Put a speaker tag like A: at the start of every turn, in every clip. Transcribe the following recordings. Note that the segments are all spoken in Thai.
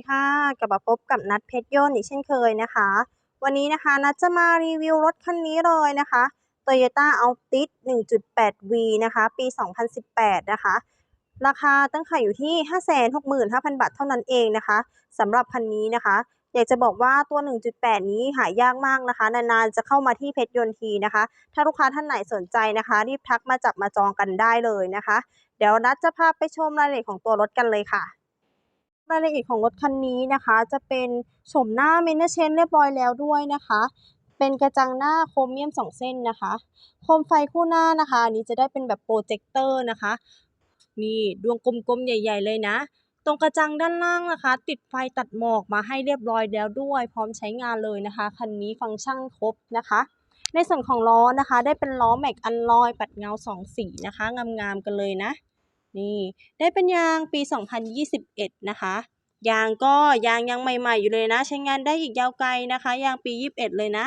A: ดีค่ะกลับมาพบกับนัดเพชรยนต์อีกเช่นเคยนะคะ วันนี้นะคะนัดจะมารีวิวรถคันนี้เลยนะคะ Toyota Altis 1.8V นะคะ ปี 2018 นะคะ ราคาตั้งขายอยู่ที่ 565,000 บาทเท่านั้นเองนะคะสำหรับคันนี้นะคะ อยากจะบอกว่าตัว 1.8 นี้หายากมากนะคะ นานๆจะเข้ามาที่เพชรยนต์ทีนะคะ ถ้าลูกค้าท่านไหนสนใจนะคะ รีบทักมาจับมาจองกันได้เลยนะคะ เดี๋ยวนัดจะพาไปชมรายละเอียดของตัวรถกันเลยค่ะ รายละเอียดของรถคันนี้นะคะ จะเป็นโฉมหน้าเมนเทอร์เชนเรียบร้อยแล้วด้วยนะคะ เป็นกระจังหน้าโครเมียม 2 เส้นนะคะ โคมไฟคู่หน้านะคะอันนี้จะได้เป็นแบบโปรเจคเตอร์นะคะนี่ดวงกลมๆใหญ่ ๆ เลยนะ ตรงกระจังด้านล่างนะคะ ติดไฟตัดหมอกมาให้เรียบร้อยแล้วด้วย พร้อมใช้งานเลยนะคะคันนี้ฟังก์ชันครบนะคะในส่วนของล้อนะคะ ได้เป็นล้อแม็กอันลอย ปัดเงาสองสีนะคะงามๆกันเลยนะ นี่ได้เป็นยางปี 2021 นะคะยางก็ยางยังใหม่ๆอยู่เลยนะ ใช้งานได้อีกยาวไกลนะคะยางปี 21 เลยนะ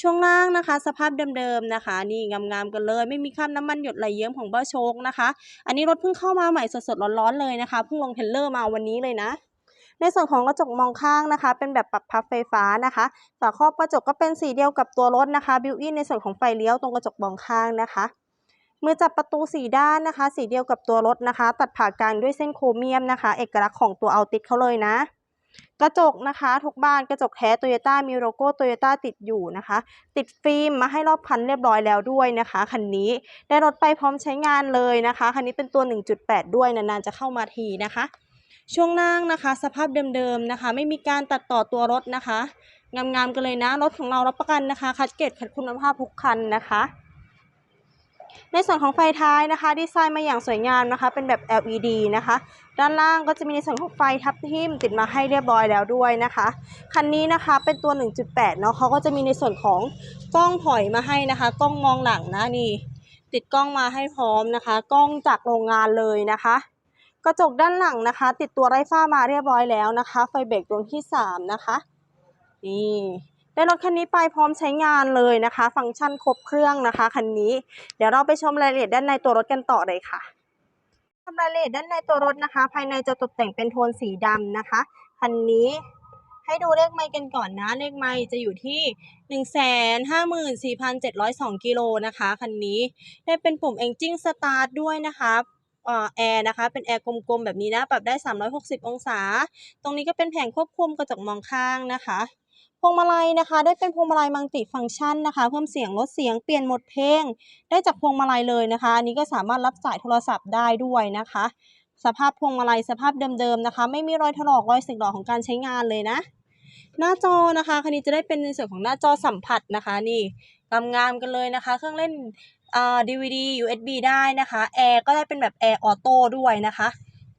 A: ช่วงล่างนะคะ สภาพเดิมๆนะคะ นี่งามๆกันเลย ไม่มีคราบน้ำมันหยดไหลเยิ้มของเบ้าโชคนะคะ อันนี้รถเพิ่งเข้ามาใหม่สดๆร้อนๆเลยนะคะเพิ่งลงเทรลเลอร์มาวันนี้เลยนะในส่วนของกระจกมองข้างนะคะ เป็นแบบปรับพับไฟฟ้านะคะฝาครอบกระจกก็เป็นสีเดียวกับตัวรถนะคะบิวอินในส่วนของไฟเลี้ยวตรงกระจกมองข้างนะคะ มือจับประตูสีด้านนะคะ สีเดียวกับตัวรถนะคะ ตัดผ่ากลางด้วยเส้นโครเมียมนะคะ เอกลักษณ์ของตัวเอาติดเขาเลยนะ กระจกนะคะ ทุกบานกระจกแท้โตโยต้ามีโลโก้โตโยต้าติดอยู่นะคะ ติดฟิล์มมาให้รอบคันเรียบร้อยแล้วด้วยนะคะคันนี้ได้รถไปพร้อมใช้งานเลยนะคะคันนี้เป็นตัว 1.8 ด้วยนานๆจะเข้ามาทีนะคะช่วงล่างนะคะ สภาพเดิมๆนะคะ ไม่มีการตัดต่อตัวรถนะคะ งามๆกันเลยนะ รถของเรารับประกันนะคะ คัดเกรดคัดคุณภาพทุกคันนะคะ ในส่วนของไฟท้ายนะคะ ดีไซน์มาอย่างสวยงามนะคะ เป็นแบบ LED นะคะ ด้านล่างก็จะมีในส่วนของไฟทับทิมติดมาให้เรียบร้อยแล้วด้วยนะคะ คันนี้นะคะเป็นตัว 1.8 เนาะเขาก็จะมีในส่วนของกล้องถอยมาให้นะคะ กล้องมองหลังนะนี่ติดกล้องมาให้พร้อมนะคะ กล้องจากโรงงานเลยนะคะ กระจกด้านหลังนะคะ ติดตัวไร้ฝ้ามาเรียบร้อยแล้วนะคะ ไฟเบรกดวงที่ 3 นะคะ นี่ ได้รถคันนี้ไปพร้อมใช้งานเลยนะคะ ฟังก์ชันครบเครื่องนะคะคันนี้ เดี๋ยวเราไปชมรายละเอียดด้านในตัวรถกันต่อเลยค่ะทำรายละเอียดด้านในตัวรถนะคะ ภายในจะตกแต่งเป็นโทนสีดำนะคะคันนี้ให้ดูเลขไมล์กันก่อนนะ เลขไมล์จะอยู่ที่ 154,702 กิโลนะคะคันนี้ได้เป็นปุ่ม Engine Start ด้วยนะคะแอร์นะคะ เป็นแอร์กลมๆ แบบนี้นะ ปรับได้ 360 องศา ตรงนี้ก็เป็นแผงควบคุมกระจกมองข้างนะคะ พวงมาลัยนะคะ ได้เป็นพวงมาลัยมัลติฟังก์ชันนะคะ เพิ่มเสียงลดเสียงเปลี่ยนโหมดเพลง ได้จากพวงมาลัยเลยนะคะ อันนี้ก็สามารถรับสายโทรศัพท์ได้ด้วยนะคะ สภาพพวงมาลัยสภาพเดิมๆนะคะ ไม่มีรอยถลอกรอยสึกหรอของการใช้งานเลยนะ หน้าจอนะคะคันนี้จะได้เป็นในส่วนของหน้าจอสัมผัสนะคะนี่งามๆกันเลยนะคะ เครื่องเล่นอ่า DVD USB ได้นะคะแอร์ก็ได้เป็นแบบแอร์ออโต้ด้วยนะคะ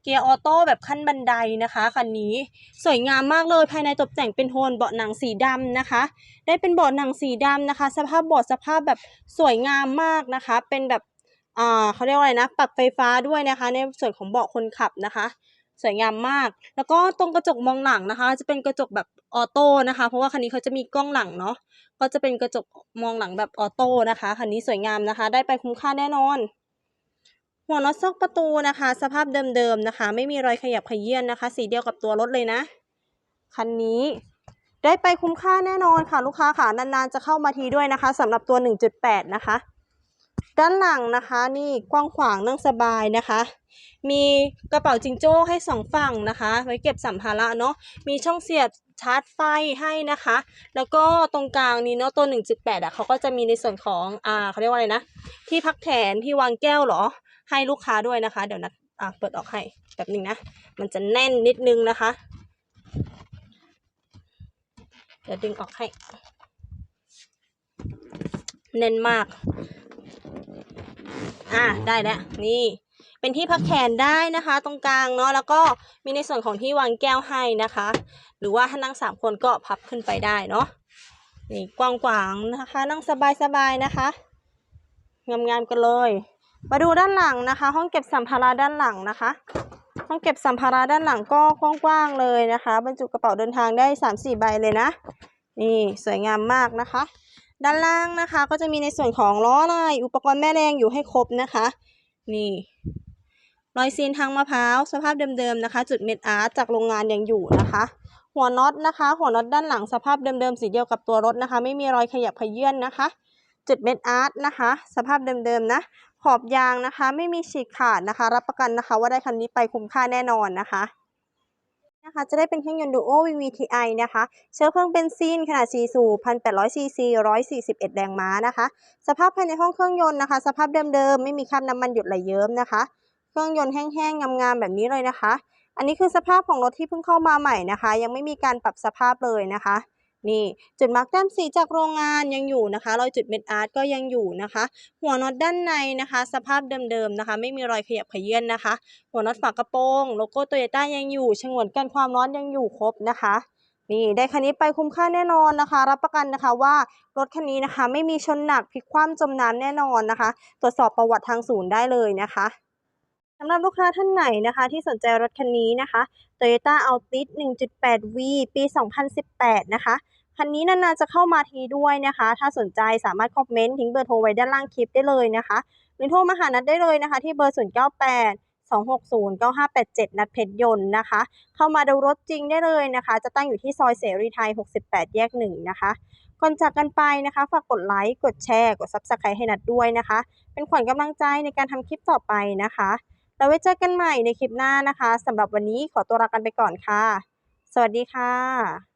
A: เกียร์ออโต้แบบขั้นบันไดนะคะคันนี้สวยงามมากเลยภายในตกแต่งเป็นโทนเบาะหนังสีดำนะคะ ได้เป็นเบาะหนังสีดำนะคะ สภาพเบาะสภาพแบบสวยงามมากนะคะ เป็นแบบอ่าเขาเรียกว่าอะไรนะปรับไฟฟ้าด้วยนะคะ ในส่วนของเบาะคนขับนะคะ สวยงามมาก แล้วก็ตรงกระจกมองหลังนะคะ จะเป็นกระจกแบบออโต้นะคะ เพราะว่าคันนี้เขาจะมีกล้องหลังเนาะก็จะเป็นกระจกมองหลังแบบออโต้นะคะคันนี้สวยงามนะคะ ได้ไปคุ้มค่าแน่นอน หัวน็อตซอกประตูนะคะ สภาพเดิมๆนะคะ ไม่มีรอยขยับขยื่นนะคะ สีเดียวกับตัวรถเลยนะ คันนี้ได้ไปคุ้มค่าแน่นอนค่ะลูกค้าค่ะนานๆจะเข้ามาทีด้วยนะคะสำหรับตัว 1.8 นะคะ ด้านหลังนะคะนี่กว้างขวางนั่งสบายนะคะ มีกระเป๋าจิงโจ้ให้สองฝั่งนะคะ ไว้เก็บสัมภาระเนาะมีช่องเสียบชาร์จไฟให้นะคะ แล้วก็ตรงกลางนี้เนาะตัว 1.8 อะเขาก็จะมีในส่วนของอ่าเขาเรียกว่าอะไรนะ ที่พักแขนที่วางแก้วหรอ ให้ลูกค้าด้วยนะคะ เดี๋ยวนะอะเปิดออกให้แบบนึงนะ มันจะแน่นนิดนึงนะคะ เดี๋ยวดึงออกให้ แน่นมาก อะได้แล้วนี่เป็นที่พักแขนได้นะคะ ตรงกลางเนาะแล้วก็มีในส่วนของที่วางแก้วให้นะคะ หรือว่าถ้านั่งสามคนก็พับขึ้นไปได้เนาะนี่กว้างๆนะคะ นั่งสบายๆนะคะงามๆกันเลย มาดูด้านหลังนะคะ ห้องเก็บสัมภาระด้านหลังนะคะ ห้องเก็บสัมภาระด้านหลังก็กว้างๆเลยนะคะ บรรจุกระเป๋าเดินทางได้สามสี่ใบเลยนะ นี่สวยงามมากนะคะ ด้านล่างนะคะก็จะมีในส่วนของล้อลายอุปกรณ์แม่แรงอยู่ให้ครบนะคะ นี่รอยซีนทางมะพร้าวสภาพเดิมๆนะคะ จุดเม็ดอาร์ตจากโรงงานยังอยู่นะคะ หัวน็อตนะคะ หัวน็อตด้านหลังสภาพเดิมๆสีเดียวกับตัวรถนะคะ ไม่มีรอยขยับขยื่นนะคะ จุดเม็ดอาร์ตนะคะ สภาพเดิมๆนะ ขอบยางนะคะ ไม่มีฉีกขาดนะคะ รับประกันนะคะ ว่าได้คันนี้ไปคุ้มค่าแน่นอนนะคะนะคะจะได้เป็นเครื่องยนต์ Duo VVTi นะคะ เชื้อเพลิงเบนซินขนาด4สูบ1,800ซีซี141 แรงม้านะคะ สภาพภายในห้องเครื่องยนต์นะคะ สภาพเดิมๆ ไม่มีคราบน้ำมันหยดไหลเยิ้มนะคะ เครื่องยนต์แห้งๆ งามๆ แบบนี้เลยนะคะ อันนี้คือสภาพของรถที่เพิ่งเข้ามาใหม่นะคะ ยังไม่มีการปรับสภาพเลยนะคะ นี่จุดมาร์กแต้มสีจากโรงงานยังอยู่นะคะรอยจุดเม็ดอาร์ตก็ยังอยู่นะคะ หัวน็อตด้านในนะคะ สภาพเดิมๆนะคะ ไม่มีรอยขยับขยื้อนนะคะ หัวน็อตฝากระโปรงโลโก้โตโยต้ายังอยู่ฉงวนกันความร้อนยังอยู่ครบนะคะนี่ได้คันนี้ไปคุ้มค่าแน่นอนนะคะ รับประกันนะคะว่ารถคันนี้นะคะ ไม่มีชนหนักพลิกคว่ำจมน้ำแน่นอนนะคะ ตรวจสอบประวัติทางศูนย์ได้เลยนะคะ สำหรับลูกค้าท่านไหนนะคะที่สนใจรถคันนี้นะคะ Toyota Altis 1.8V ปี 2018 นะคะ คันนี้นานๆจะเข้ามาทีด้วยนะคะ ถ้าสนใจสามารถคอมเมนต์ทิ้งเบอร์โทรไว้ด้านล่างคลิปได้เลยนะคะ หรือโทรมาหานัดได้เลยนะคะ ที่เบอร์ 098 260 9587 นัดเพชรยนต์นะคะ เข้ามาดูรถจริงได้เลยนะคะ จะตั้งอยู่ที่ซอยเสรีไทย 68 แยก 1 นะคะ ก่อนจากกันไปนะคะ ฝากกดไลค์ กดแชร์ กด Subscribe ให้นัดด้วยนะคะ เป็นขวัญกำลังใจในการทำคลิปต่อไปนะคะ แล้วไว้เจอกันใหม่ในคลิปหน้านะคะสำหรับวันนี้ขอตัวลากันไปก่อนค่ะ สวัสดีค่ะ